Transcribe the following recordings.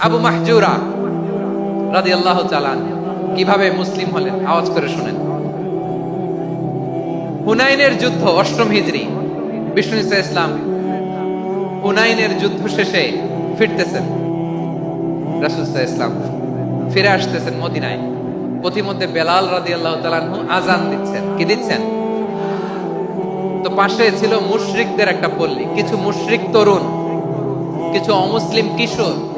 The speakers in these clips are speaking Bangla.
আবু মাহজুরা রাদি আল্লাহ চালান কীভাবে মুসলিম হলেন? আওয়াজ করে শুনেন। হুনাইনের যুদ্ধ, অষ্টম হিজরি। বিষ্ণু ইসা ইসলাম হুনাইনের যুদ্ধ শেষে ফিরতেছেন। ইসলাম ফিরে আসতেছেন মদিনায়। পথিমধ্যে বেলাল রাদি আল্লাহ তালানহু আজান দিচ্ছেন। কি দিচ্ছেন? তো পাশে ছিল মুশরিকদের একটা পল্লী। কিছু মুশরিক তরুণ, কিছু অমুসলিম কিশোর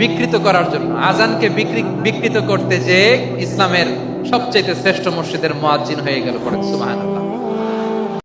বিকৃত করার জন্য। আজানকে বিকৃ- বিকৃত করতে যে ইসলামের সবচেয়ে শ্রেষ্ঠ মসজিদের মোয়াজিন হয়ে গেল পড়ে সুবহানাল্লাহ।